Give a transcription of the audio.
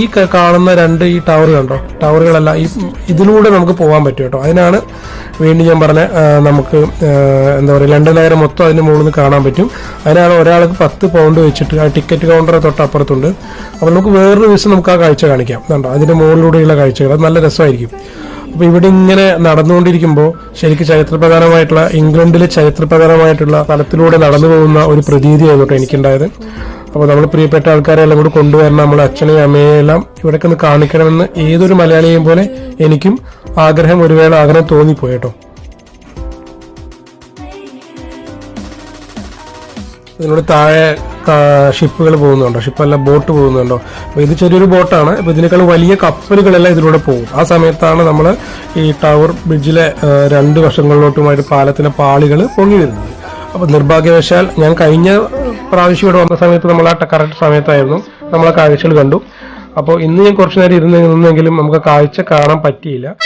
ഈ കാണുന്ന രണ്ട് ഈ ടവർ കണ്ടോ? ടവറുകളല്ല ഈ ഇതിലൂടെ നമുക്ക് പോകാൻ പറ്റും കേട്ടോ. അതിനാണ് വീണ്ടും ഞാൻ പറഞ്ഞ നമുക്ക് എന്താ പറയുക ലണ്ടൻ നഗരം മൊത്തം അതിന്റെ മുകളിൽ നിന്ന് കാണാൻ പറ്റും. അതിനാണ് ഒരാൾക്ക് പത്ത് പൗണ്ട് വെച്ചിട്ട് ആ ടിക്കറ്റ് കൗണ്ടർ തൊട്ടപ്പുറത്തുണ്ട്. അപ്പോൾ നമുക്ക് വേറൊരു ദിവസം നമുക്ക് ആ കാഴ്ച കാണിക്കാം. കണ്ടോ? അതിന്റെ മുകളിലൂടെയുള്ള കാഴ്ചകൾ. അത് നല്ല രസമായിരിക്കും. അപ്പോൾ ഇവിടെ ഇങ്ങനെ നടന്നുകൊണ്ടിരിക്കുമ്പോൾ ശരിക്കും ചരിത്രപ്രധാനമായിട്ടുള്ള ഇംഗ്ലണ്ടിലെ ചരിത്രപ്രധാനമായിട്ടുള്ള തലത്തിലൂടെ നടന്നു പോകുന്ന ഒരു പ്രതീതിയായിരുന്നു കേട്ടോ എനിക്കുണ്ടായത്. അപ്പോൾ നമ്മൾ പ്രിയപ്പെട്ട ആൾക്കാരെ എല്ലാം കൂടി കൊണ്ടുവരണം. നമ്മുടെ അച്ഛനെയും അമ്മയെയും എല്ലാം ഇവിടേക്ക് ഒന്ന് കാണിക്കണമെന്ന് ഏതൊരു മലയാളിയെയും പോലെ എനിക്കും ആഗ്രഹം ഒരു വേള ആഗ്രഹം തോന്നിപ്പോയി കേട്ടോ. ഇതിനോട് താഴെ ഷിപ്പുകൾ പോകുന്നുണ്ടോ? ഷിപ്പല്ല ബോട്ട് പോകുന്നുണ്ടോ? അപ്പൊ ഇത് ചെറിയൊരു ബോട്ടാണ്. അപ്പൊ ഇതിനേക്കാൾ വലിയ കപ്പലുകളെല്ലാം ഇതിലൂടെ പോകും. ആ സമയത്താണ് നമ്മൾ ഈ ടവർ ബ്രിഡ്ജിലെ രണ്ട് വശങ്ങളിലോട്ടുമായിട്ട് പാലത്തിന്റെ പാളികൾ പൊങ്ങി വരുന്നത്. അപ്പൊ നിർഭാഗ്യവശാൽ ഞാൻ കഴിഞ്ഞ പ്രാവശ്യം ഇവിടെ വന്ന സമയത്ത് നമ്മൾ ആ കറക്റ്റ് സമയത്തായിരുന്നു. നമ്മൾ ആ കാഴ്ചകൾ കണ്ടു. അപ്പോൾ ഇന്ന് ഞാൻ കുറച്ചു നേരം ഇരുന്ന് നിന്നെങ്കിലും നമുക്ക് കാഴ്ച കാണാൻ പറ്റിയില്ല.